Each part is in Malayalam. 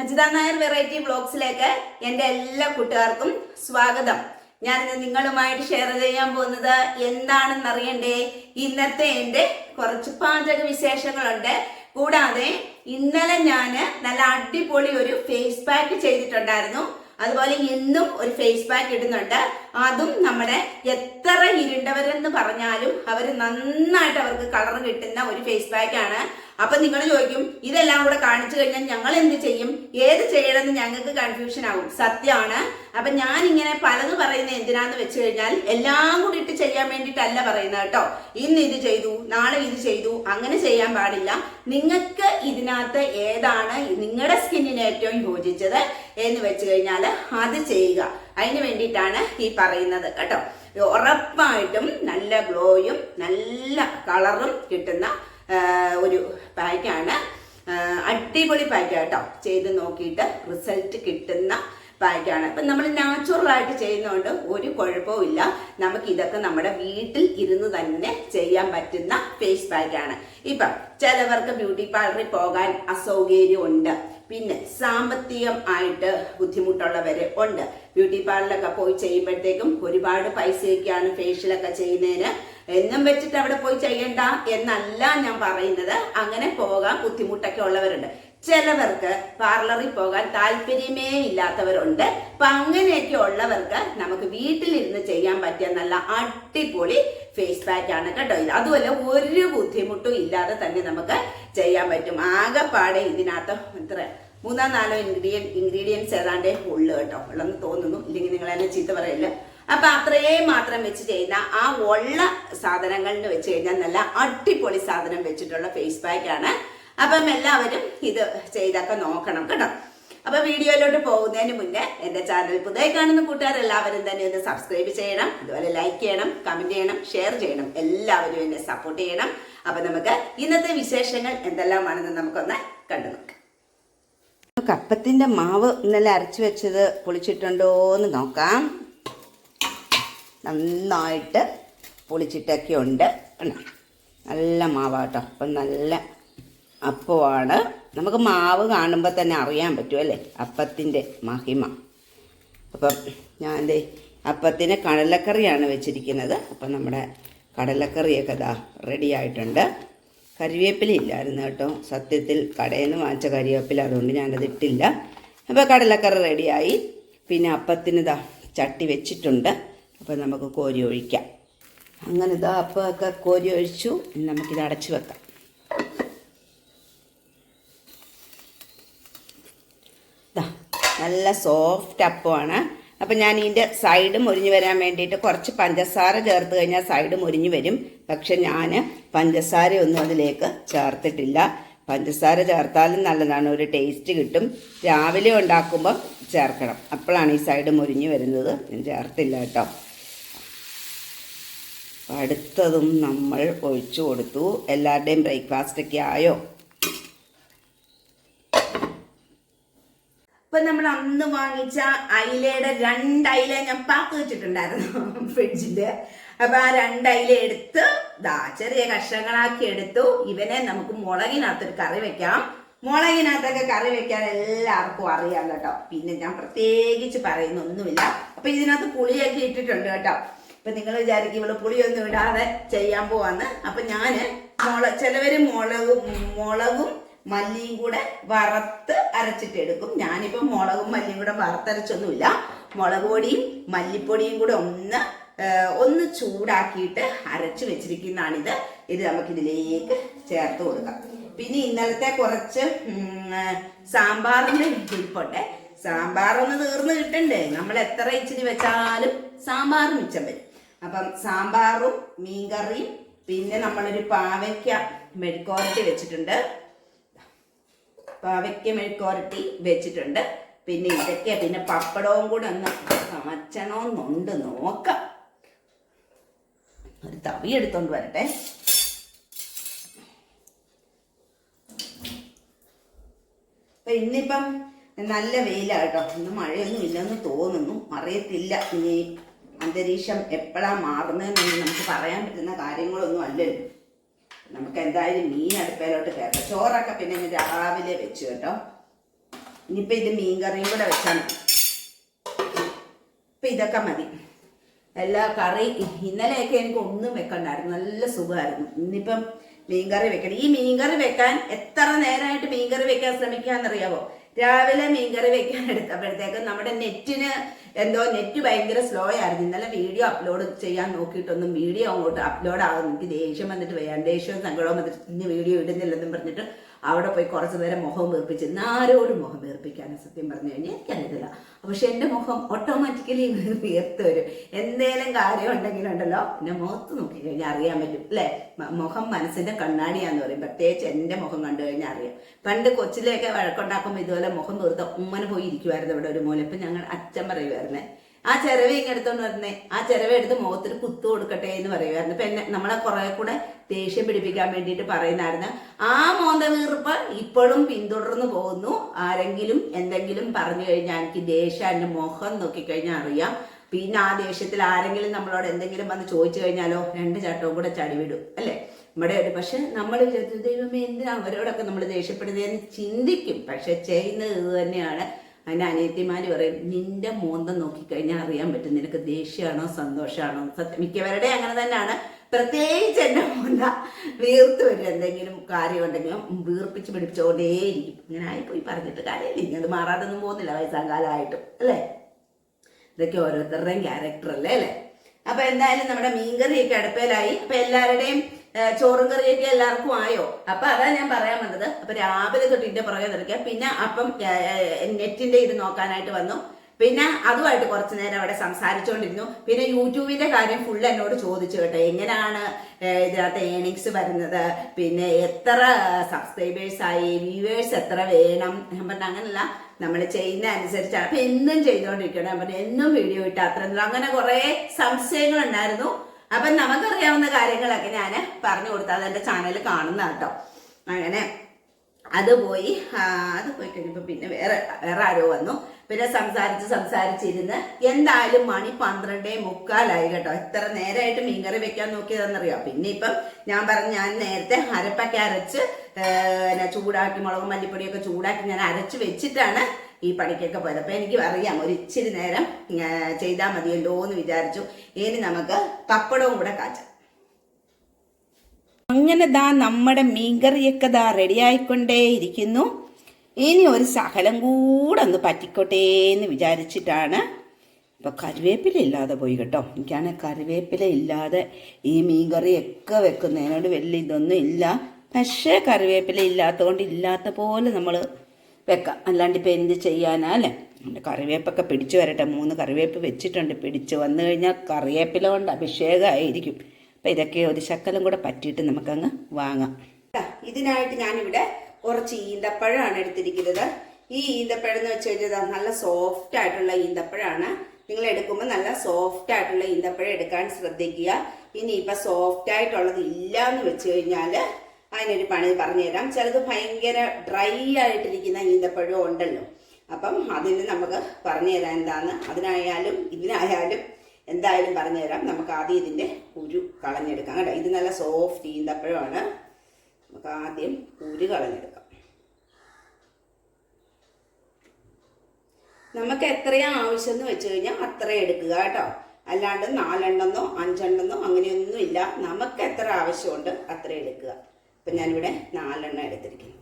അജിത നായർ വെറൈറ്റി ബ്ലോഗ്സിലേക്ക് എന്റെ എല്ലാ കൂട്ടുകാർക്കും സ്വാഗതം. ഞാൻ ഇന്ന് നിങ്ങളുമായിട്ട് ഷെയർ ചെയ്യാൻ പോകുന്നത് എന്താണെന്ന് അറിയണ്ടേ ഇന്നത്തെ എന്റെ കുറച്ച് പാചക വിശേഷങ്ങളുണ്ട്. കൂടാതെ ഇന്നലെ ഞാൻ നല്ല അടിപൊളി ഒരു ഫേസ് പാക്ക് ചെയ്തിട്ടുണ്ടായിരുന്നു. അതുപോലെ ഇന്നും ഒരു ഫേസ് പാക്ക് ഇടുന്നുണ്ട്. അതും നമ്മുടെ എത്ര ഇരുണ്ടവരെന്ന് പറഞ്ഞാലും അവർ നന്നായിട്ട് അവർക്ക് കളർ കിട്ടുന്ന ഒരു ഫേസ് പാക്ക് ആണ്. അപ്പൊ നിങ്ങൾ ചോദിക്കും ഇതെല്ലാം കൂടെ കാണിച്ചു കഴിഞ്ഞാൽ ഞങ്ങൾ എന്ത് ചെയ്യും? ഏത് ചെയ്യണമെന്ന് ഞങ്ങൾക്ക് കൺഫ്യൂഷൻ ആകും സത്യമാണ്. അപ്പൊ ഞാൻ ഇങ്ങനെ പലത് പറയുന്ന എന്തിനാന്ന് വെച്ച് കഴിഞ്ഞാൽ എല്ലാം കൂടി ഇട്ട് ചെയ്യാൻ വേണ്ടിയിട്ടല്ല പറയുന്നത് കേട്ടോ. ഇന്ന് ഇത് ചെയ്തു നാളെ ഇത് ചെയ്തു അങ്ങനെ ചെയ്യാൻ പാടില്ല. നിങ്ങൾക്ക് ഇതിനകത്ത് ഏതാണ് നിങ്ങളുടെ സ്കിന്നിന് ഏറ്റവും യോജിച്ചത് എന്ന് വെച്ച് കഴിഞ്ഞാൽ അത് ചെയ്യുക. അതിന് വേണ്ടിയിട്ടാണ് ഈ പറയുന്നത് കേട്ടോ. ഉറപ്പായിട്ടും നല്ല ഗ്ലോയും നല്ല കളറും കിട്ടുന്ന ഒരു പാക്കാണ് അടിപൊളി പാക്ക് കേട്ടോ. ചെയ്ത് നോക്കിയിട്ട് റിസൾട്ട് കിട്ടുന്ന പാക്കാണ് അപ്പം നമ്മൾ നാച്ചുറൽ ആയിട്ട് ചെയ്യുന്നതുകൊണ്ട് ഒരു കുഴപ്പവും ഇല്ല. നമുക്ക് ഇതൊക്കെ നമ്മുടെ വീട്ടിൽ ഇരുന്ന് തന്നെ ചെയ്യാൻ പറ്റുന്ന ഫേസ് പാക്കാണ് ഇപ്പം ചിലവർക്ക് ബ്യൂട്ടി പാർലറിൽ പോകാൻ അസൗകര്യം ഉണ്ട്. പിന്നെ സാമ്പത്തികം ആയിട്ട് ബുദ്ധിമുട്ടുള്ളവർ ഉണ്ട്. ബ്യൂട്ടി പാർലറിലൊക്കെ പോയി ചെയ്യുമ്പോഴത്തേക്കും ഒരുപാട് പൈസയൊക്കെയാണ് ഫേഷ്യലൊക്കെ ചെയ്യുന്നതിന് എന്നും വെച്ചിട്ട് അവിടെ പോയി ചെയ്യണ്ട എന്നല്ല ഞാൻ പറയുന്നത്. അങ്ങനെ പോകാൻ ബുദ്ധിമുട്ടൊക്കെ ഉള്ളവരുണ്ട്. ചിലവർക്ക് പാർലറിൽ പോകാൻ താല്പര്യമേ ഇല്ലാത്തവരുണ്ട്. അപ്പൊ അങ്ങനെയൊക്കെ ഉള്ളവർക്ക് നമുക്ക് വീട്ടിലിരുന്ന് ചെയ്യാൻ പറ്റിയ നല്ല അടിപൊളി ഫേസ് പാക്ക് ആണ് കേട്ടോ ഇത്. അതുമല്ല ഒരു ബുദ്ധിമുട്ടും ഇല്ലാതെ തന്നെ നമുക്ക് ചെയ്യാൻ പറ്റും. ആകെപ്പാടെ ഇതിനകത്ത് എത്ര മൂന്നോ നാലോ ഇൻഗ്രീഡിയൻ ഇൻഗ്രീഡിയൻസ് ഏതാണ്ടേ ഉള്ളു കേട്ടോ. ഉള്ളെന്ന് തോന്നുന്നു. ഇല്ലെങ്കിൽ നിങ്ങൾ എന്നെ ചീത്ത പറയില്ല? അപ്പൊ അത്രയും മാത്രം വെച്ച് ചെയ്യുന്ന ആ ഉള്ള സാധനങ്ങളിൽ വെച്ച് കഴിഞ്ഞാൽ നല്ല അടിപൊളി സാധനം വെച്ചിട്ടുള്ള ഫേസ് പാക്ക് ആണ്. അപ്പം എല്ലാവരും ഇത് ചെയ്തൊക്കെ നോക്കണം കേട്ടോ. അപ്പൊ വീഡിയോയിലോട്ട് പോകുന്നതിന് മുന്നേ എന്റെ ചാനൽ പുതിയ കാണുന്ന കൂട്ടുകാർ എല്ലാവരും തന്നെ ഒന്ന് സബ്സ്ക്രൈബ് ചെയ്യണം അതുപോലെ ലൈക്ക് ചെയ്യണം കമന്റ് ചെയ്യണം ഷെയർ ചെയ്യണം. എല്ലാവരും എന്നെ സപ്പോർട്ട് ചെയ്യണം. അപ്പൊ നമുക്ക് ഇന്നത്തെ വിശേഷങ്ങൾ എന്തെല്ലാമാണെന്ന് നമുക്കൊന്ന് കണ്ടു നോക്കാം. കപ്പത്തിന്റെ മാവ് ഇന്നലെ അരച്ചു വെച്ചത് പൊളിച്ചിട്ടുണ്ടോ എന്ന് നോക്കാം. നന്നായിട്ട് പൊളിച്ചിട്ടൊക്കെ ഉണ്ട് നല്ല മാവാട്ടോ. അപ്പം നല്ല അപ്പമാണ് നമുക്ക് മാവ് കാണുമ്പോൾ തന്നെ അറിയാൻ പറ്റും അല്ലേ? അപ്പത്തിന്റെ മഹിമ. അപ്പം ഞാൻ ദേ അപ്പത്തിന് കടലക്കറിയാണ് വെച്ചിരിക്കുന്നത്. അപ്പം നമ്മുടെ കടലക്കറിയൊക്കെ ഇതാ റെഡി ആയിട്ടുണ്ട്. കരിവേപ്പില ഇല്ലായിരുന്നു കേട്ടോ. സത്യത്തിൽ കടയിൽ നിന്ന് വാങ്ങിച്ച കരിവേപ്പില അതുകൊണ്ട് ഞാനത് ഇട്ടില്ല. അപ്പോൾ കടലക്കറി റെഡിയായി പിന്നെ അപ്പത്തിന് ഇതാ ചട്ടി വെച്ചിട്ടുണ്ട്. അപ്പോൾ നമുക്ക് കോരി ഒഴിക്കാം. അങ്ങനെ ഇതാ അപ്പമൊക്കെ കോരി ഒഴിച്ചു. നമുക്കിത് അടച്ചു വെക്കാം. നല്ല സോഫ്റ്റ് അപ്പമാണ്. അപ്പം ഞാൻ ഇതിന്റെ സൈഡ് മുരിഞ്ഞു വരാൻ വേണ്ടിയിട്ട് കുറച്ച് പഞ്ചസാര ചേർത്ത് കഴിഞ്ഞാൽ സൈഡ് മുരിഞ്ഞു വരും. പക്ഷെ ഞാൻ പഞ്ചസാര ഒന്നും അതിലേക്ക് ചേർത്തിട്ടില്ല. പഞ്ചസാര ചേർത്താലും നല്ലതാണ്. ഒരു ടേസ്റ്റ് കിട്ടും. രാവിലെ ഉണ്ടാക്കുമ്പോൾ ചേർക്കണം. അപ്പോഴാണ് ഈ സൈഡ് മുരിഞ്ഞു വരുന്നത്. ഞാൻ ചേർത്തില്ല കേട്ടോ. അടുത്തതും നമ്മൾ ഒഴിച്ചു കൊടുത്തു. എല്ലാവരുടെയും ബ്രേക്ക്ഫാസ്റ്റ് ഒക്കെ ആയോ? അപ്പൊ നമ്മൾ അന്ന് വാങ്ങിച്ച അയിലയുടെ രണ്ട് അയില ഞാൻ പാക്ക് വെച്ചിട്ടുണ്ടായിരുന്നു ഫ്രിഡ്ജിൽ അപ്പൊ ആ രണ്ട് അയില എടുത്ത് ദാ ചെറിയ കഷ്ണങ്ങളാക്കി എടുത്തു. ഇവനെ നമുക്ക് മുളകിനകത്തൊരു കറി വെക്കാം. മുളകിനകത്തൊക്കെ കറി വെക്കാൻ എല്ലാവർക്കും അറിയാം കേട്ടോ. പിന്നെ ഞാൻ പ്രത്യേകിച്ച് പറയുന്നൊന്നുമില്ല. അപ്പൊ ഇതിനകത്ത് പുളിയൊക്കെ ഇട്ടിട്ടുണ്ട് കേട്ടോ. ഇപ്പൊ നിങ്ങൾ വിചാരിക്കും ഇവൾ പുളിയൊന്നും ഇടാതെ ചെയ്യാൻ പോവാന്ന്. അപ്പൊ ഞാൻ മുള ചിലവര് മുളകും മുളകും മല്ലിയും കൂടെ വറുത്ത് അരച്ചിട്ട് എടുക്കും ഞാനിപ്പോൾ മുളകും മല്ലിയും കൂടെ വറുത്തരച്ചൊന്നുമില്ല. മുളക് പൊടിയും മല്ലിപ്പൊടിയും കൂടെ ഒന്ന് ഒന്ന് ചൂടാക്കിയിട്ട് അരച്ച് വെച്ചിരിക്കുന്നതാണിത്. ഇത് നമുക്കിതിലേക്ക് ചേർത്ത് കൊടുക്കാം. പിന്നെ ഇന്നലത്തെ കുറച്ച് ഉം, സാമ്പാറിന്റെ ഇരിപ്പുണ്ട് സാമ്പാറൊന്ന് തീർന്ന് കിട്ടണ്ടേ? നമ്മൾ എത്ര ഇച്ചിരി വെച്ചാലും സാമ്പാർ മിച്ചം വരും. അപ്പം സാമ്പാറും മീൻകറിയും പിന്നെ നമ്മളൊരു പാവയ്ക്ക മെഴുക്കോരട്ടി വെച്ചിട്ടുണ്ട്. പാവയ്ക്ക മെഴുക്കോരട്ടി വെച്ചിട്ടുണ്ട്. പിന്നെ ഇതൊക്കെ പിന്നെ പപ്പടവും കൂടെ ഒന്ന് കാച്ചണമെന്നുണ്ട് നോക്കാം. ഒരു തവി എടുത്തോണ്ട് വരട്ടെ. അപ്പൊ ഇന്നിപ്പം നല്ല വെയിലാട്ടോ ഇന്ന് മഴയൊന്നും ഇല്ലെന്ന് തോന്നുന്നു. അറിയത്തില്ല. ഇനി അന്തരീക്ഷം എപ്പോഴാണ് മാറുന്നതെന്നൊന്നും നമുക്ക് പറയാൻ പറ്റുന്ന കാര്യങ്ങളൊന്നും അല്ലല്ലോ. നമുക്ക് എന്തായാലും മീൻ അടുപ്പയിലോട്ട് കയറാം. ചോറൊക്കെ പിന്നെ രാവിലെ വെച്ചു കേട്ടോ. ഇനിയിപ്പോൾ ഇത് മീൻ കറിയും കൂടെ വെച്ചാൽ മതി. ഇപ്പം ഇതൊക്കെ മതി. എല്ലാ കറി ഇന്നലെയൊക്കെ എനിക്ക് ഒന്നും വെക്കണ്ടായിരുന്നു. നല്ല സുഖമായിരുന്നു. ഇന്നിപ്പം മീൻകറി വെക്കണം. ഈ മീൻ കറി വെക്കാൻ എത്ര നേരമായിട്ട് മീൻകറി വെക്കാൻ ശ്രമിക്കാന്നറിയാവോ? രാവിലെ മീൻകറി വെക്കാൻ എടുത്തപ്പോഴത്തേക്കും നമ്മുടെ നെറ്റിന് എന്തോ നെറ്റ് ഭയങ്കര സ്ലോ ആയിരുന്നു. ഇന്നലെ വീഡിയോ അപ്ലോഡ് ചെയ്യാൻ നോക്കിയിട്ടൊന്നും വീഡിയോ അങ്ങോട്ട് അപ്ലോഡ് ആകുന്നു എനിക്ക് ദേഷ്യം വന്നിട്ട് വേണ്ട ദേഷ്യവും സങ്കടവും വന്നിട്ട് ഇന്ന് വീഡിയോ ഇടുന്നില്ലെന്നും പറഞ്ഞിട്ട് അവിടെ പോയി കുറച്ചു നേരം മുഖം വീർപ്പിച്ച് ആരോടും മുഖം വീർപ്പിക്കാനും സത്യം പറഞ്ഞു കഴിഞ്ഞാൽ എനിക്കറിയത്തില്ല. പക്ഷെ എന്റെ മുഖം ഓട്ടോമാറ്റിക്കലി വീർത്ത് വരും എന്തേലും കാര്യം ഉണ്ടെങ്കിലുണ്ടല്ലോ എന്നെ മുഖത്ത് നോക്കി കഴിഞ്ഞാൽ അറിയാൻ പറ്റും അല്ലേ? മുഖം മനസ്സിന്റെ കണ്ണാടിയാന്ന് പറയും. പ്രത്യേകിച്ച് എന്റെ മുഖം കണ്ടു കഴിഞ്ഞാൽ അറിയാം. പണ്ട് കൊച്ചിലെയൊക്കെ വഴക്കുണ്ടാക്കുമ്പോൾ ഇതുപോലെ മുഖം വീർത്ത ഉമ്മനെ പോയി ഇരിക്കുമായിരുന്നു ഇവിടെ ഒരു മൂല ഇപ്പം ഞങ്ങൾ അച്ഛൻ പറയുമായിരുന്നേ ആ ചിരവ ഇങ്ങനെ എടുത്തോണ്ട് വരുന്നേ ആ ചിരവ എടുത്ത് മുഖത്തിന് കുത്തു കൊടുക്കട്ടെ എന്ന് പറയുമായിരുന്നു ഇപ്പൊ എന്നെ നമ്മളെ കുറെ കൂടെ ദേഷ്യം പിടിപ്പിക്കാൻ വേണ്ടിയിട്ട് പറയുന്നായിരുന്നു. ആ മോന്തവീർപ്പ് ഇപ്പോഴും പിന്തുടർന്നു പോകുന്നു. ആരെങ്കിലും എന്തെങ്കിലും പറഞ്ഞു കഴിഞ്ഞാൽ എനിക്ക് ദേഷ്യം എന്റെ മുഖം നോക്കിക്കഴിഞ്ഞാൽ അറിയാം. പിന്നെ ആ ദേഷ്യത്തിൽ ആരെങ്കിലും നമ്മളോട് എന്തെങ്കിലും വന്ന് ചോദിച്ചു കഴിഞ്ഞാലോ രണ്ട് ചട്ടവും കൂടെ ചടിവിടും അല്ലേ? നമ്മുടെ ഒരു പക്ഷെ നമ്മൾ വിചാരിച്ചു ദൈവമേ എന്തിനാ അവരോടൊക്കെ നമ്മൾ ദേഷ്യപ്പെടുന്നതെന്ന് ചിന്തിക്കും. പക്ഷെ ചെയ്യുന്നത് തന്നെയാണ്. അതിന്റെ അനിയത്തിമാര് പറയും നിന്റെ മോന്തം നോക്കിക്കഴിഞ്ഞാൽ അറിയാൻ പറ്റും നിനക്ക് ദേഷ്യമാണോ സന്തോഷമാണോ സത്യം മിക്കവരുടെ അങ്ങനെ തന്നെയാണ്. പ്രത്യേകിച്ച് എന്റെ മോന്ത വീർത്ത് വരും എന്തെങ്കിലും കാര്യം ഉണ്ടെങ്കിലും വീർപ്പിച്ച് പിടിപ്പിച്ചുകൊണ്ടേയിരിക്കും ഇങ്ങനെ ആയിപ്പോയി പറഞ്ഞിട്ട് കാര്യമില്ല. അത് മാറാതൊന്നും പോകുന്നില്ല വയസ്സാകാലമായിട്ടും അല്ലേ? ഇതൊക്കെ ഓരോരുത്തരുടെയും ക്യാരക്ടർ അല്ലേ അല്ലേ? അപ്പൊ എന്തായാലും നമ്മുടെ മീൻകറിയൊക്കെ അടുപ്പയിലായി അപ്പൊ എല്ലാവരുടെയും ചോറും കറിയൊക്കെ എല്ലാവർക്കും ആയോ? അപ്പൊ അതാ ഞാൻ പറയാൻ വന്നത്. അപ്പൊ രാവിലെ തൊട്ട് ഇതിന്റെ പുറകെ നിൽക്കുക പിന്നെ അപ്പം നെറ്റിന്റെ ഇത് നോക്കാനായിട്ട് വന്നു. പിന്നെ അതുമായിട്ട് കുറച്ച് നേരം അവിടെ സംസാരിച്ചുകൊണ്ടിരുന്നു പിന്നെ യൂട്യൂബിന്റെ കാര്യം ഫുൾ എന്നോട് ചോദിച്ചു കേട്ടോ. എങ്ങനെയാണ് ഇതിനകത്ത് ഏണിങ്സ് വരുന്നത്? പിന്നെ എത്ര സബ്സ്ക്രൈബേഴ്സ് ആയി? വ്യൂവേഴ്സ് എത്ര വേണം? ഞാൻ പറഞ്ഞ അങ്ങനല്ല. നമ്മൾ ചെയ്യുന്ന അനുസരിച്ചാണ്. അപ്പൊ എന്നും ചെയ്തുകൊണ്ടിരിക്കണം ഞാൻ പറഞ്ഞു എന്നും വീഡിയോ ഇട്ട് അത്ര അങ്ങനെ കുറെ സംശയങ്ങൾ ഉണ്ടായിരുന്നു അപ്പൊ നമുക്കറിയാവുന്ന കാര്യങ്ങളൊക്കെ ഞാൻ പറഞ്ഞു കൊടുത്തു അത് എന്റെ ചാനൽ കാണുന്ന കേട്ടോ അങ്ങനെ അത് പോയി അത് പോയി കഴിഞ്ഞപ്പോൾ പിന്നെ വേറെ വേറെ ആരോ വന്നു. പിന്നെ സംസാരിച്ച് സംസാരിച്ചിരുന്ന് എന്തായാലും മണി പന്ത്രണ്ടേ മുക്കാലായി കേട്ടോ. എത്ര നേരമായിട്ട് മീൻകറി വെക്കാൻ നോക്കിയതെന്നറിയോ? പിന്നെ ഇപ്പം ഞാൻ പറഞ്ഞു ഞാൻ നേരത്തെ അരപ്പൊക്കെ അരച്ച് ചൂടാക്കി മുളകും മല്ലിപ്പൊടിയൊക്കെ ചൂടാക്കി ഞാൻ അരച്ച് വെച്ചിട്ടാണ് ഈ പണിക്കൊക്കെ പോയത്. അപ്പൊ എനിക്ക് അറിയാം ഒരു ഇച്ചിരി നേരം ചെയ്താൽ മതിയല്ലോ എന്ന് വിചാരിച്ചു. ഇനി നമുക്ക് പപ്പടവും കൂടെ കാച്ചാം. അങ്ങനെ ദാ നമ്മുടെ മീൻകറിയൊക്കെ ദാ റെഡി ഇരിക്കുന്നു. ഇനി ഒരു സകലം കൂടെ ഒന്ന് പറ്റിക്കോട്ടെ എന്ന് വിചാരിച്ചിട്ടാണ് ഇപ്പോൾ കറിവേപ്പില ഇല്ലാതെ പോയി കേട്ടോ. എനിക്കാണ് കറിവേപ്പില ഇല്ലാതെ ഈ മീൻകറിയൊക്കെ വെക്കുന്നതിനോട് വലിയ ഇതൊന്നും ഇല്ല. പക്ഷേ കറിവേപ്പില ഇല്ലാത്തതുകൊണ്ട് ഇല്ലാത്ത പോലെ നമ്മൾ വെക്കാം. അല്ലാണ്ട് ഇപ്പം എന്ത് ചെയ്യാനാ അല്ലേ? കറിവേപ്പൊക്കെ പിടിച്ചു വരട്ടെ. മൂന്ന് കറിവേപ്പ് വെച്ചിട്ടുണ്ട്. പിടിച്ച് വന്നു കഴിഞ്ഞാൽ കറിവേപ്പില കൊണ്ട് അഭിഷേകമായിരിക്കും അപ്പം ഇതൊക്കെ ഒരു ശക്കലം കൂടെ പറ്റിയിട്ട് നമുക്കങ്ങ് വാങ്ങാം. ഇതിനായിട്ട് ഞാനിവിടെ കുറച്ച് ഈന്തപ്പഴമാണ് എടുത്തിരിക്കുന്നത്. ഈ ഈന്തപ്പഴം എന്ന് വെച്ച് കഴിഞ്ഞാൽ നല്ല സോഫ്റ്റ് ആയിട്ടുള്ള ഈന്തപ്പഴമാണ് നിങ്ങൾ എടുക്കുമ്പോൾ നല്ല സോഫ്റ്റ് ആയിട്ടുള്ള ഈന്തപ്പഴം എടുക്കാൻ ശ്രദ്ധിക്കുക. ഇനി ഇപ്പം സോഫ്റ്റ് ആയിട്ടുള്ളത് ഇല്ല എന്ന് വെച്ച് കഴിഞ്ഞാൽ അതിനൊരു പണി പറഞ്ഞുതരാം. ചിലത് ഭയങ്കര ഡ്രൈ ആയിട്ടിരിക്കുന്ന ഈന്തപ്പഴം ഉണ്ടല്ലോ. അപ്പം അതിന് നമുക്ക് പറഞ്ഞു തരാം എന്താന്ന് അതിനായാലും ഇതിനായാലും എന്തായാലും പറഞ്ഞു തരാം നമുക്ക് ആദ്യം ഇതിന്റെ കുരു കളഞ്ഞെടുക്കാം കേട്ടോ. ഇത് നല്ല സോഫ്റ്റ് ഈന്തപ്പഴമാണ്. നമുക്ക് ആദ്യം കുരു കളഞ്ഞെടുക്കാം. നമുക്ക് എത്രയാ ആവശ്യം എന്ന് വെച്ച് കഴിഞ്ഞാൽ അത്ര എടുക്കുക കേട്ടോ. അല്ലാണ്ട് നാലെണ്ണെന്നോ അഞ്ചെണ്ണെന്നോ അങ്ങനെയൊന്നും ഇല്ല നമുക്ക് എത്ര ആവശ്യമുണ്ട് അത്ര എടുക്കുക. അപ്പം ഞാനിവിടെ നാലെണ്ണം എടുത്തിരിക്കുന്നു.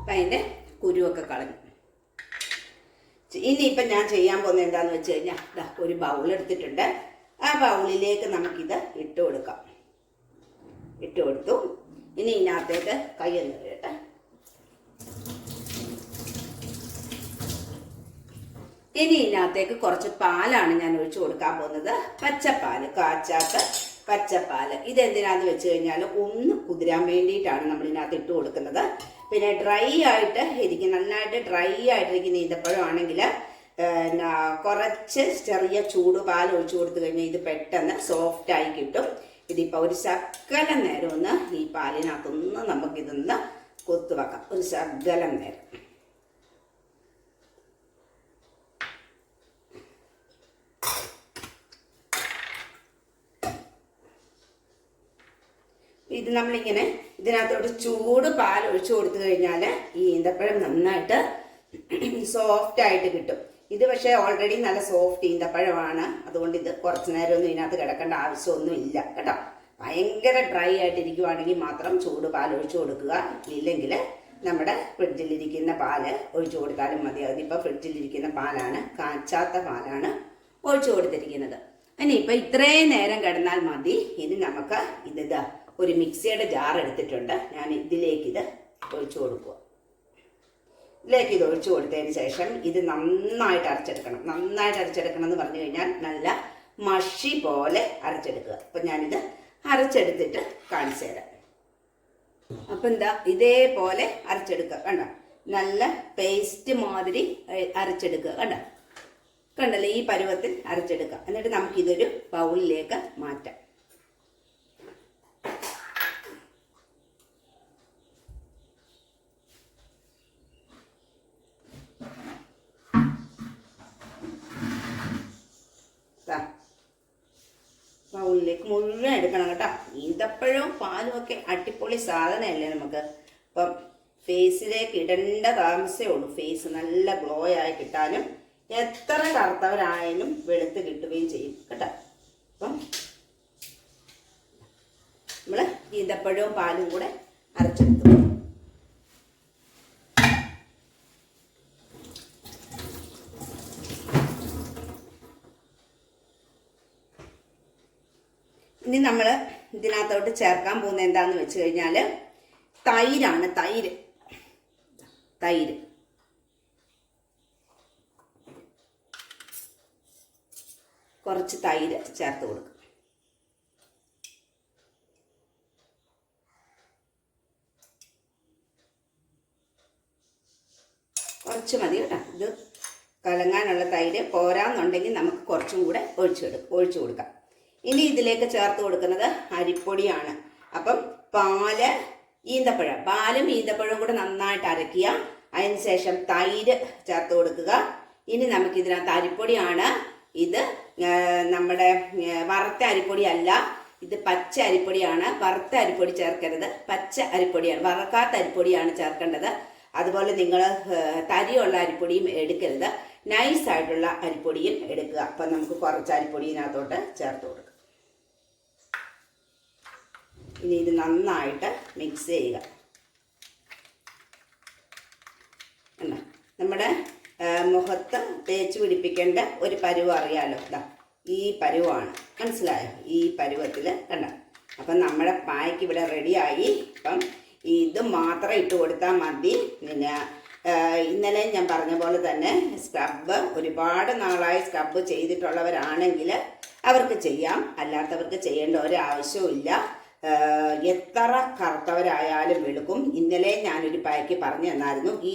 അപ്പം അതിന്റെ കുരുവൊക്കെ കളഞ്ഞു. ഇനിയിപ്പം ഞാൻ ചെയ്യാൻ പോകുന്നത് എന്താന്ന് വെച്ച് കഴിഞ്ഞാൽ ഇതാ ഒരു ബൗൾ എടുത്തിട്ടുണ്ട്. ആ ബൗളിലേക്ക് നമുക്കിത് ഇട്ട് കൊടുക്കാം. ഇട്ട് കൊടുത്തു. ഇനി ഇതിനകത്തേക്ക് കൈയൊന്ന് ഇനി ഇതിനകത്തേക്ക് കുറച്ച് പാലാണ് ഞാൻ ഒഴിച്ചു കൊടുക്കാൻ പോകുന്നത്. പച്ചപ്പാൽ കാച്ചാത്ത പച്ചപ്പാൽ. ഇതെന്തിനാന്ന് വെച്ച് കഴിഞ്ഞാൽ ഒന്ന് കുതിരാൻ വേണ്ടിയിട്ടാണ് നമ്മൾ ഇതിനകത്ത് ഇട്ട് കൊടുക്കുന്നത്. പിന്നെ ഡ്രൈ ആയിട്ട് ഇരിക്കും നന്നായിട്ട് ഡ്രൈ ആയിട്ടിരിക്കുന്ന ഈന്തപ്പഴമാണെങ്കിൽ കുറച്ച് ചെറിയ ചൂട് പാൽ ഒഴിച്ചു കൊടുത്തു കഴിഞ്ഞാൽ ഇത് പെട്ടെന്ന് സോഫ്റ്റ് ആയി കിട്ടും. ഇതിപ്പോൾ ഒരു ശക്കലം നേരം ഒന്ന് ഈ പാലിനകത്തൊന്ന് നമുക്കിതൊന്ന് കൊത്തുവെക്കാം. ഒരു ശകലം നേരം. ഇത് നമ്മളിങ്ങനെ ഇതിനകത്തോട്ട് ചൂട് പാൽ ഒഴിച്ചു കൊടുത്തു കഴിഞ്ഞാൽ ഈ ഈന്തപ്പഴം നന്നായിട്ട് സോഫ്റ്റ് ആയിട്ട് കിട്ടും. ഇത് പക്ഷേ ഓൾറെഡി നല്ല സോഫ്റ്റ് ഈന്തപ്പഴമാണ്. അതുകൊണ്ട് ഇത് കുറച്ച് നേരമൊന്നും ഇതിനകത്ത് കിടക്കേണ്ട ആവശ്യമൊന്നും ഇല്ല കേട്ടോ? ഭയങ്കര ഡ്രൈ ആയിട്ടിരിക്കുവാണെങ്കിൽ മാത്രം ചൂട് പാൽ ഒഴിച്ചു കൊടുക്കുക. ഇല്ലെങ്കിൽ നമ്മുടെ ഫ്രിഡ്ജിലിരിക്കുന്ന പാൽ ഒഴിച്ചു കൊടുത്താലും മതി. അതിപ്പോൾ ഫ്രിഡ്ജിലിരിക്കുന്ന പാലാണ് കാച്ചാത്ത പാലാണ് ഒഴിച്ചു കൊടുത്തിരിക്കുന്നത്. ഇനി ഇനിയിപ്പോൾ ഇത്രയും നേരം കിടന്നാൽ മതി. ഇനി നമുക്ക് ഇതാ ഒരു മിക്സിയുടെ ജാർ എടുത്തിട്ടുണ്ട്. ഞാൻ ഇതിലേക്ക് ഇത് ഒഴിച്ചു കൊടുക്കുക. ഇതിലേക്ക് ഇത് ഒഴിച്ചു കൊടുത്തതിന് ശേഷം ഇത് നന്നായിട്ട് അരച്ചെടുക്കണം. നന്നായിട്ട് അരച്ചെടുക്കണം എന്ന് പറഞ്ഞു കഴിഞ്ഞാൽ നല്ല മഷി പോലെ അരച്ചെടുക്കുക. അപ്പം ഞാനിത് അരച്ചെടുത്തിട്ട് കാണിച്ചു തരാം. അപ്പം എന്താ? ഇതേപോലെ അരച്ചെടുക്കുക. കണ്ട? നല്ല പേസ്റ്റ് മാതിരി അരച്ചെടുക്കുക. കണ്ട? കണ്ടല്ലേ? ഈ പരുവത്തിൽ അരച്ചെടുക്കുക. എന്നിട്ട് നമുക്കിതൊരു ബൗളിലേക്ക് മാറ്റാം ദാ, ബൗളിലേക്ക് മുഴുവൻ എടുക്കണം കേട്ടോ. ഈന്തപ്പഴവും പാലും ഒക്കെ അടിപൊളി സാധനമല്ലേ നമുക്ക്? അപ്പം ഫേസിലേക്ക് ഇടേണ്ട താമസേ ഉള്ളൂ. ഫേസ് നല്ല ഗ്ലോ ആയി കിട്ടാനും എത്ര കറുത്തവരായാലും വെളുത്ത് കിട്ടുകയും ചെയ്യും കേട്ടോ. അപ്പം നമ്മൾ ഈന്തപ്പഴവും പാലും കൂടെ അരച്ചെടുത്തു. ഇനി നമ്മൾ ഇതിനകത്തോട്ട് ചേർക്കാൻ പോകുന്നത് എന്താന്ന് വെച്ച് കഴിഞ്ഞാൽ തൈരാണ് തൈര്. തൈര്. കുറച്ച് തൈര് ചേർത്ത് കൊടുക്കും. കുറച്ച് മതി കേട്ടോ. ഇത് കലങ്ങാനുള്ള തൈര് പോരാന്നുണ്ടെങ്കിൽ നമുക്ക് കുറച്ചും കൂടെ ഒഴിച്ചു ഒഴിച്ചു കൊടുക്കാം. ഇനി ഇതിലേക്ക് ചേർത്ത് കൊടുക്കുന്നത് അരിപ്പൊടിയാണ്. അപ്പം പാൽ ഈന്തപ്പഴം. പാലും ഈന്തപ്പഴവും കൂടെ നന്നായിട്ട് അരയ്ക്കുക അതിന് ശേഷം തൈര് ചേർത്ത് കൊടുക്കുക. ഇനി നമുക്ക് ഇതിനകത്ത് അരിപ്പൊടിയാണ്. ഇത് നമ്മുടെ വറുത്ത അരിപ്പൊടി അല്ല ഇത് പച്ച അരിപ്പൊടിയാണ്. വറുത്ത അരിപ്പൊടി ചേർക്കരുത്. പച്ച അരിപ്പൊടിയാണ്. വറക്കാത്ത അരിപ്പൊടിയാണ് ചേർക്കേണ്ടത്. അതുപോലെ നിങ്ങൾ തരിയുള്ള അരിപ്പൊടിയും എടുക്കരുത്. നൈസ് ആയിട്ടുള്ള അരിപ്പൊടിയും എടുക്കുക. അപ്പം നമുക്ക് കുറച്ച് അരിപ്പൊടിയിനകത്തോട്ട് ചേർത്ത് കൊടുക്കുക ഇനി ഇത് നന്നായിട്ട് മിക്സ് ചെയ്യുക? നമ്മുടെ മുഖത്ത് തേച്ച് പിടിപ്പിക്കേണ്ട ഒരു പരുവ് അറിയാലോ? ഇതാ ഈ പരുവാണ്. മനസ്സിലായോ? ഈ പരുവത്തിൽ കണ്ട? അപ്പം നമ്മുടെ പായ്ക്ക് ഇവിടെ റെഡിയായി അപ്പം ഇത് മാത്രം ഇട്ട് കൊടുത്താൽ മതി. പിന്നെ ഇന്നലെ ഞാൻ പറഞ്ഞ പോലെ തന്നെ സ്ക്രബ് ഒരുപാട് നാളായി സ്ക്രബ് ചെയ്തിട്ടുള്ളവരാണെങ്കിൽ അവർക്ക് ചെയ്യാം. അല്ലാത്തവർക്ക് ചെയ്യേണ്ട ഒരാവശ്യവും ഇല്ല. എത്ര കറുത്തവരായാലും വെളുക്കും ഇന്നലെ ഞാനൊരു പായ്ക്ക് പറഞ്ഞു തന്നായിരുന്നു. ഈ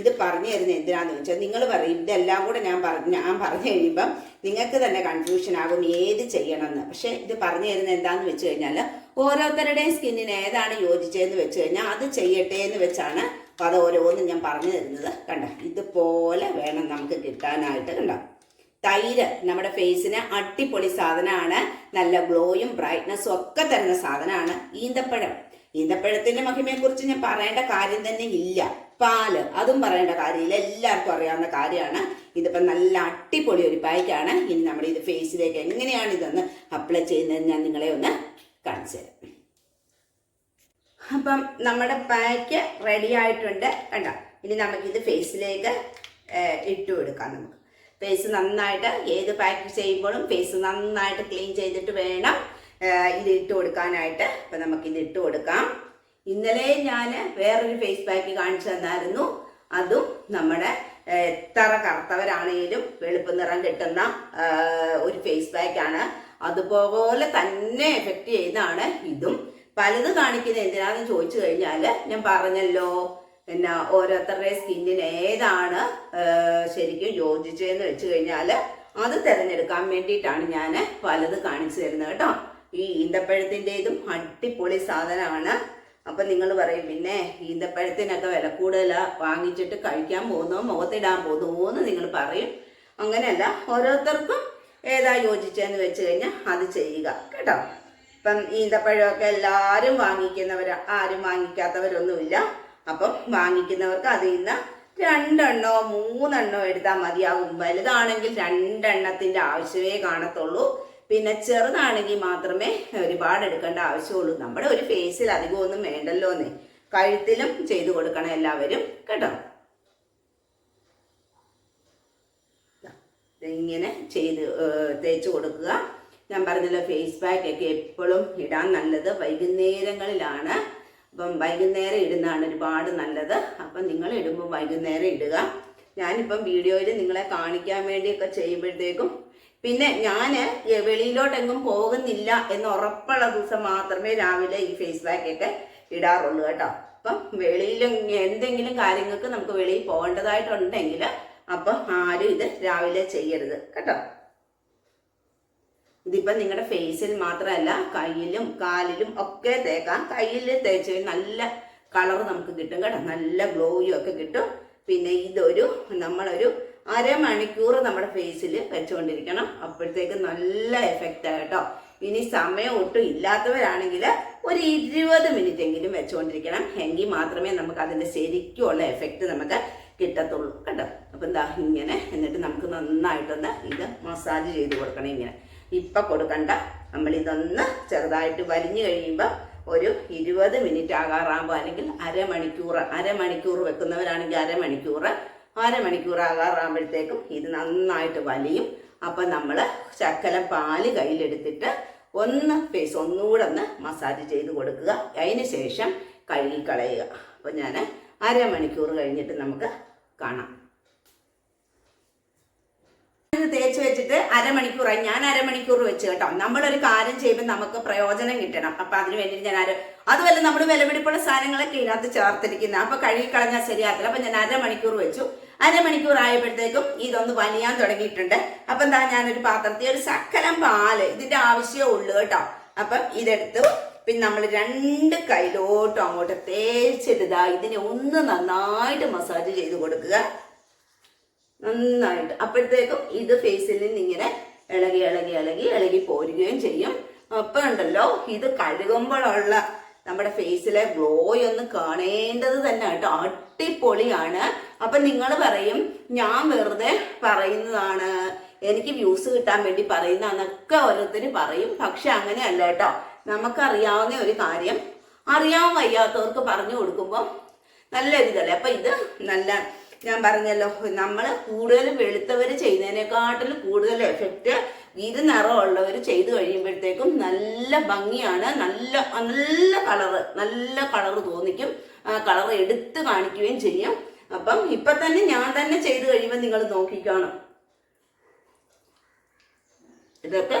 ഇത് പറഞ്ഞു തരുന്നത് എന്തിനാന്ന് വെച്ചാൽ നിങ്ങൾ പറയും ഇതെല്ലാം കൂടെ ഞാൻ പറഞ്ഞു ഞാൻ പറഞ്ഞു കഴിയുമ്പം നിങ്ങൾക്ക് തന്നെ കൺഫ്യൂഷൻ ആകും ഏത് ചെയ്യണമെന്ന്. പക്ഷേ ഇത് പറഞ്ഞു തരുന്നത് എന്താന്ന് വെച്ച് കഴിഞ്ഞാൽ ഓരോരുത്തരുടെയും സ്കിന്നിന് ഏതാണ് യോജിച്ചതെന്ന് വെച്ച് കഴിഞ്ഞാൽ അത് ചെയ്യട്ടെ എന്ന് വെച്ചാണ് അപ്പോൾ അത് ഓരോന്നും ഞാൻ പറഞ്ഞു തരുന്നത്. കണ്ട? ഇതുപോലെ വേണം നമുക്ക് കിട്ടാനായിട്ട്. കണ്ടോ? തൈര് നമ്മുടെ ഫേസിന് അടിപൊളി സാധനമാണ്. നല്ല ഗ്ലോയും ബ്രൈറ്റ്നസ്സും ഒക്കെ തരുന്ന സാധനമാണ് ഈന്തപ്പഴം. ഈന്തപ്പഴത്തിന്റെ മഹിമയെക്കുറിച്ച് ഞാൻ പറയേണ്ട കാര്യം തന്നെ ഇല്ല. പാൽ അതും പറയേണ്ട കാര്യമില്ല. എല്ലാവർക്കും അറിയാവുന്ന കാര്യമാണ്. ഇതിപ്പം നല്ല അടിപൊളി ഒരു പായ്ക്കാണ്. ഇനി നമ്മൾ ഇത് ഫേസിലേക്ക് എങ്ങനെയാണ് ഇതൊന്ന് അപ്ലൈ ചെയ്യുന്നത് ഞാൻ നിങ്ങളെ ഒന്ന് കാണിച്ചു തരാം. അപ്പം നമ്മുടെ പായ്ക്ക് റെഡി ആയിട്ടുണ്ട്. കണ്ട? ഇനി നമുക്കിത് ഫേസിലേക്ക് ഇട്ടു കൊടുക്കാം നമുക്ക്. ഫേസ് നന്നായിട്ട് ഏത് പാക്ക് ചെയ്യുമ്പോഴും ഫേസ് നന്നായിട്ട് ക്ലീൻ ചെയ്തിട്ട് വേണം ഇത് ഇട്ട് കൊടുക്കാനായിട്ട്. അപ്പം നമുക്കിത് ഇട്ട് കൊടുക്കാം. ഇന്നലെ ഞാൻ വേറൊരു ഫേസ് പാക്ക് കാണിച്ചു തന്നായിരുന്നു. അതും നമ്മുടെ എത്ര കറുത്തവരാണെങ്കിലും വെളുപ്പ് നിറം കിട്ടുന്ന ഒരു ഫേസ് പാക്കാണ് അതുപോലെ തന്നെ എഫക്റ്റ് ചെയ്യുന്നതാണ് ഇതും. പലത് കാണിക്കുന്നത് എന്തിനാണെന്ന് ചോദിച്ചു കഴിഞ്ഞാൽ ഞാൻ പറഞ്ഞല്ലോ. പിന്നെ ഓരോരുത്തരുടെ സ്കിന്നിന് ഏതാണ് ശരിക്കും യോജിച്ചതെന്ന് വെച്ച് കഴിഞ്ഞാൽ അത് തിരഞ്ഞെടുക്കാൻ വേണ്ടിയിട്ടാണ് ഞാൻ പലത് കാണിച്ചു തരുന്നത് കേട്ടോ. ഈ ഈന്തപ്പഴത്തിന്റെതും അടിപൊളി സാധനമാണ്. അപ്പം നിങ്ങൾ പറയും പിന്നെ ഈന്തപ്പഴത്തിനൊക്കെ വില കൂടുതലാണ് വാങ്ങിച്ചിട്ട് കഴിക്കാൻ പോകുന്നോ? മുഖത്തിടാൻ പോകുന്നു? എന്ന് നിങ്ങൾ പറയും. അങ്ങനെയല്ല ഓരോരുത്തർക്കും ഏതാ യോജിച്ചതെന്ന് വെച്ച് കഴിഞ്ഞാൽ അത് ചെയ്യുക കേട്ടോ. ഇപ്പം ഈന്തപ്പഴമൊക്കെ എല്ലാവരും വാങ്ങിക്കുന്നവർ ആരും വാങ്ങിക്കാത്തവരൊന്നുമില്ല. അപ്പം വാങ്ങിക്കുന്നവർക്ക് അതിൽ നിന്ന് രണ്ടെണ്ണോ മൂന്നെണ്ണോ എടുത്താൽ മതിയാകും വലുതാണെങ്കിൽ രണ്ടെണ്ണത്തിന്റെ ആവശ്യമേ കാണത്തുള്ളൂ. പിന്നെ ചെറുതാണെങ്കിൽ മാത്രമേ ഒരുപാട് എടുക്കേണ്ട ആവശ്യമുള്ളൂ. നമ്മുടെ ഒരു ഫേസിൽ അധികമൊന്നും വേണ്ടല്ലോന്നേ കഴുത്തിലും ചെയ്തു കൊടുക്കണം എല്ലാവരും. കേട്ടോ? ഇങ്ങനെ ചെയ്ത് തേച്ച് കൊടുക്കുക. ഞാൻ പറഞ്ഞല്ലോ ഫേസ് പാക്ക് ഒക്കെ എപ്പോഴും ഇടാൻ നല്ലത് വൈകുന്നേരങ്ങളിലാണ്. അപ്പം വൈകുന്നേരം ഇടുന്നതാണ് ഒരുപാട് നല്ലത്. അപ്പം നിങ്ങൾ ഇടുമ്പോൾ വൈകുന്നേരം ഇടുക. ഞാനിപ്പം വീഡിയോയിൽ നിങ്ങളെ കാണിക്കാൻ വേണ്ടിയൊക്കെ ചെയ്യുമ്പോഴത്തേക്കും പിന്നെ ഞാൻ വെളിയിലോട്ടെങ്ങും പോകുന്നില്ല എന്ന് ഉറപ്പുള്ള ദിവസം മാത്രമേ രാവിലെ ഈ ഫേസ് പാക്കൊക്കെ ഇടാറുള്ളൂ കേട്ടോ. അപ്പം വെളിയിൽ എന്തെങ്കിലും കാര്യങ്ങൾക്ക് നമുക്ക് വെളിയിൽ പോകേണ്ടതായിട്ടുണ്ടെങ്കിൽ അപ്പം ആരും ഇത് രാവിലെ ചെയ്യരുത് കേട്ടോ. ഇതിപ്പം നിങ്ങളുടെ ഫേസിൽ മാത്രമല്ല കയ്യിലും കാലിലും ഒക്കെ തേക്കാം. കയ്യിൽ തേച്ച് നല്ല കളർ നമുക്ക് കിട്ടും കേട്ടോ. നല്ല ഗ്ലോയും ഒക്കെ കിട്ടും. പിന്നെ ഇതൊരു നമ്മളൊരു അരമണിക്കൂർ നമ്മുടെ ഫേസിൽ വെച്ചുകൊണ്ടിരിക്കണം അപ്പോഴത്തേക്ക് നല്ല എഫക്റ്റ് കേട്ടോ. ഇനി സമയം ഒട്ടും ഇല്ലാത്തവരാണെങ്കിൽ ഒരു ഇരുപത് മിനിറ്റ് എങ്കിലും വെച്ചുകൊണ്ടിരിക്കണം എങ്കിൽ മാത്രമേ നമുക്ക് അതിന്റെ ശരിക്കുമുള്ള എഫക്റ്റ് നമുക്ക് കിട്ടത്തുള്ളൂ കേട്ടോ. അപ്പം എന്താ ഇങ്ങനെ എന്നിട്ട് നമുക്ക് നന്നായിട്ടൊന്ന് ഇത് മസാജ് ചെയ്ത് കൊടുക്കണം ഇങ്ങനെ. ഇപ്പം കൊടുക്കണ്ട. നമ്മൾ ഇതൊന്ന് ചെറുതായിട്ട് വലിഞ്ഞു കഴിയുമ്പോൾ ഒരു ഇരുപത് മിനിറ്റ് ആകാറാകുമ്പോൾ അല്ലെങ്കിൽ അരമണിക്കൂർ അരമണിക്കൂർ വെക്കുന്നവരാണെങ്കിൽ അരമണിക്കൂർ അരമണിക്കൂർ ആകാറാകുമ്പോഴത്തേക്കും ഇത് നന്നായിട്ട് വലിയും. അപ്പം നമ്മൾ ശക്കല പാൽ കയ്യിലെടുത്തിട്ട് ഒന്ന് ഫേസ് ഒന്നുകൂടെ ഒന്ന് മസാജ് ചെയ്ത് കൊടുക്കുക. അതിന് ശേഷം കഴുകി കളയുക. അപ്പം ഞാൻ അരമണിക്കൂർ കഴിഞ്ഞിട്ട് നമുക്ക് കാണാം. ഇത് തേച്ച് വെച്ചിട്ട് അരമണിക്കൂറായി. ഞാൻ അരമണിക്കൂർ വെച്ച് കേട്ടോ. നമ്മളൊരു കാര്യം ചെയ്യുമ്പോൾ നമുക്ക് പ്രയോജനം കിട്ടണം. അപ്പൊ അതിന് വേണ്ടിയിട്ട് ഞാൻ അര അതുമല്ല നമ്മൾ വിലപിടിപ്പുള്ള സാധനങ്ങളൊക്കെ ഇതിനകത്ത് ചേർത്തിരിക്കുന്നത് അപ്പൊ കഴുകി കളഞ്ഞാൽ ശരിയാക്കില്ല അപ്പൊ ഞാൻ അരമണിക്കൂർ വെച്ചു. അരമണിക്കൂർ ആയപ്പോഴത്തേക്കും ഇതൊന്ന് വലിയാൻ തുടങ്ങിയിട്ടുണ്ട്. അപ്പൊ എന്താ ഞാനൊരു പാത്രത്തിൽ ഒരു സക്കലം പാൽ ഇതിന്റെ ആവശ്യമേ ഉള്ളൂ കേട്ടോ. അപ്പം ഇതെടുത്തു. പിന്നെ നമ്മൾ രണ്ട് കൈലോട്ടും അങ്ങോട്ട് തേച്ചിടുക ഇതിനെ ഒന്ന് നന്നായിട്ട് മസാജ് ചെയ്ത് കൊടുക്കുക. നന്നായിട്ട്. അപ്പോഴത്തേക്കും ഇത് ഫേസിൽ നിന്ന് ഇങ്ങനെ ഇളകി ഇളകി ഇളകി ഇളകി പോരുകയും ചെയ്യും. അപ്പം ഉണ്ടല്ലോ ഇത് കഴുകുമ്പോഴുള്ള നമ്മുടെ ഫേസിലെ ഗ്ലോ ഒന്ന് കാണേണ്ടത് തന്നെ കേട്ടോ. അടിപൊളിയാണ്. അപ്പൊ നിങ്ങൾ പറയും ഞാൻ വെറുതെ പറയുന്നതാണ്. എനിക്ക് വ്യൂസ് കിട്ടാൻ വേണ്ടി പറയുന്നതെന്നൊക്കെ ഓരോരുത്തർ പറയും. പക്ഷെ അങ്ങനെയല്ല കേട്ടോ. നമുക്കറിയാവുന്ന ഒരു കാര്യം അറിയാൻ വയ്യാത്തവർക്ക് പറഞ്ഞു കൊടുക്കുമ്പോൾ നല്ലൊരിതല്ലേ? അപ്പൊ ഇത് നല്ല ഞാൻ പറഞ്ഞല്ലോ നമ്മൾ കൂടുതൽ വെളുത്തവർ ചെയ്യുന്നതിനെക്കാട്ടിലും കൂടുതൽ എഫക്റ്റ് ഇരു നിറമുള്ളവർ ചെയ്തു കഴിയുമ്പോഴത്തേക്കും നല്ല ഭംഗിയാണ് നല്ല നല്ല കളറ് നല്ല കളറ് തോന്നിക്കും. ആ കളർ എടുത്ത് കാണിക്കുകയും ചെയ്യും. അപ്പം ഇപ്പൊ തന്നെ ഞാൻ തന്നെ ചെയ്തു കഴിയുമ്പോൾ നിങ്ങൾ നോക്കിക്കാണും. ഇതൊക്കെ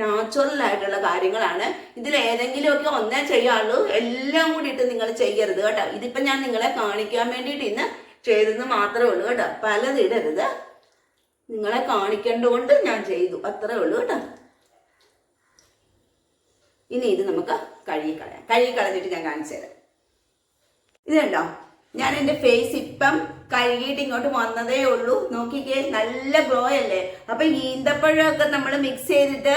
നാച്ചുറൽ ആയിട്ടുള്ള കാര്യങ്ങളാണ്. ഇതിൽ ഏതെങ്കിലുമൊക്കെ ഒന്നേ ചെയ്യാനുള്ളൂ. എല്ലാം കൂടിയിട്ട് നിങ്ങൾ ചെയ്യരുത് കേട്ടോ. ഇതിപ്പോ ഞാൻ നിങ്ങളെ കാണിക്കാൻ വേണ്ടിയിട്ട് ഇന്ന് ചെയ്തെന്ന് മാത്രമേ ഉള്ളൂ കേട്ടോ. പലതിടരുത് നിങ്ങളെ കാണിക്കേണ്ടതുകൊണ്ട് ഞാൻ ചെയ്തു. അത്രേ ഉള്ളൂ കേട്ടോ. ഇനി ഇത് നമുക്ക് കഴുകി കളയാം. കഴുകി കളഞ്ഞിട്ട് ഞാൻ കാണിച്ചു തരാം. ഇത് കണ്ടോ? ഞാൻ എന്റെ ഫേസ് ഇപ്പം കഴുകിയിട്ട് ഇങ്ങോട്ട് വന്നതേ ഉള്ളൂ. നോക്കിക്കേ നല്ല ഗ്ലോ അല്ലേ? അപ്പൊ ഈന്തപ്പഴമൊക്കെ നമ്മൾ മിക്സ് ചെയ്തിട്ട്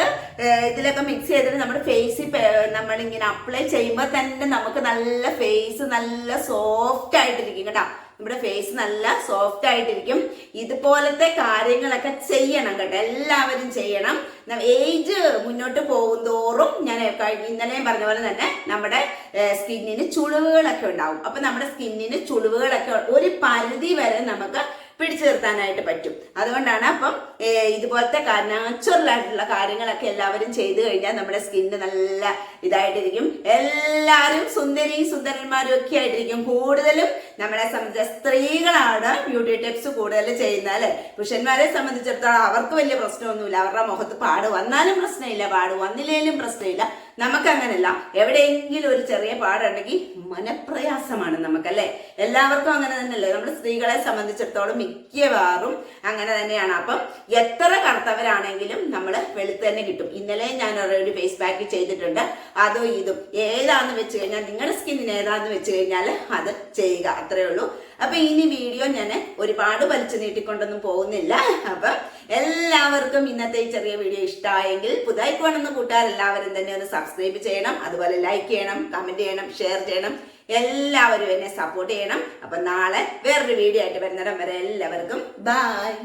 ഇതിലൊക്കെ മിക്സ് ചെയ്തിട്ട് നമ്മുടെ ഫേസിൽ നമ്മളിങ്ങനെ അപ്ലൈ ചെയ്യുമ്പോൾ തന്നെ നമുക്ക് നല്ല ഫേസ് നല്ല സോഫ്റ്റ് ആയിട്ടിരിക്കും കേട്ടോ. നമ്മുടെ ഫേസ് നല്ല സോഫ്റ്റ് ആയിട്ടിരിക്കും. ഇതുപോലത്തെ കാര്യങ്ങളൊക്കെ ചെയ്യണം കേട്ടോ. എല്ലാവരും ചെയ്യണം. ഏജ് മുന്നോട്ട് പോകുന്തോറും ഞാൻ ഇന്നലെയും പറഞ്ഞ പോലെ തന്നെ നമ്മുടെ സ്കിന്നിന് ചുളിവുകളൊക്കെ ഉണ്ടാവും. അപ്പൊ നമ്മുടെ സ്കിന്നിന് ചുളിവുകളൊക്കെ ഒരു പരിധി വരെ നമുക്ക് പിടിച്ചു നിർത്താനായിട്ട് പറ്റും. അതുകൊണ്ടാണ് അപ്പം ഇതുപോലത്തെ നാച്ചുറൽ ആയിട്ടുള്ള കാര്യങ്ങളൊക്കെ എല്ലാവരും ചെയ്തു കഴിഞ്ഞാൽ നമ്മുടെ സ്കിന്ന് നല്ല ഇതായിട്ടിരിക്കും. എല്ലാവരും സുന്ദരി സുന്ദരന്മാരും ഒക്കെ ആയിട്ടിരിക്കും. കൂടുതലും നമ്മളെ സംബന്ധിച്ച സ്ത്രീകളാണ് ബ്യൂട്ടി ടിപ്സ് കൂടുതൽ ചെയ്യുന്നത് അല്ലെ? പുരുഷന്മാരെ സംബന്ധിച്ചിടത്തോളം അവർക്ക് വലിയ പ്രശ്നമൊന്നുമില്ല. അവരുടെ മുഖത്ത് പാട് വന്നാലും പ്രശ്നമില്ല. പാട് വന്നില്ലേലും പ്രശ്നമില്ല. നമുക്ക് അങ്ങനെയല്ല എവിടെയെങ്കിലും ഒരു ചെറിയ പാടുണ്ടെങ്കിൽ മനപ്രയാസമാണ് നമുക്കല്ലേ? എല്ലാവർക്കും അങ്ങനെ തന്നെയല്ലേ? നമ്മൾ സ്ത്രീകളെ സംബന്ധിച്ചിടത്തോളം മിക്കവാറും അങ്ങനെ തന്നെയാണ്. അപ്പം എത്ര കറുത്തവരാണെങ്കിലും നമ്മൾ വെളുത്ത് തന്നെ കിട്ടും. ഇന്നലെ ഞാൻ ഒരു ഫേസ് പാക്ക് ചെയ്തിട്ടുണ്ട്. അതോ ഇതും. ഏതാന്ന് വെച്ച് കഴിഞ്ഞാൽ നിങ്ങളുടെ സ്കിന്നിന് ഏതാന്ന് വെച്ച് കഴിഞ്ഞാൽ അത് ചെയ്യുക. അത്രയേ ഉള്ളൂ. അപ്പൊ ഇനി വീഡിയോ ഞാൻ ഒരുപാട് വലിച്ചു നീട്ടിക്കൊണ്ടൊന്നും പോകുന്നില്ല. അപ്പം എല്ലാവർക്കും ഇന്നത്തെ ഈ ചെറിയ വീഡിയോ ഇഷ്ടമായെങ്കിൽ പുതുതായി കൂട്ടുകാർ എല്ലാവരും തന്നെ ഒന്ന് സബ്സ്ക്രൈബ് ചെയ്യണം അതുപോലെ ലൈക്ക് ചെയ്യണം കമന്റ് ചെയ്യണം ഷെയർ ചെയ്യണം. എല്ലാവരും എന്നെ സപ്പോർട്ട് ചെയ്യണം. അപ്പൊ നാളെ വേറൊരു വീഡിയോ ആയിട്ട് വരുന്നിടം വരെ എല്ലാവർക്കും ബൈ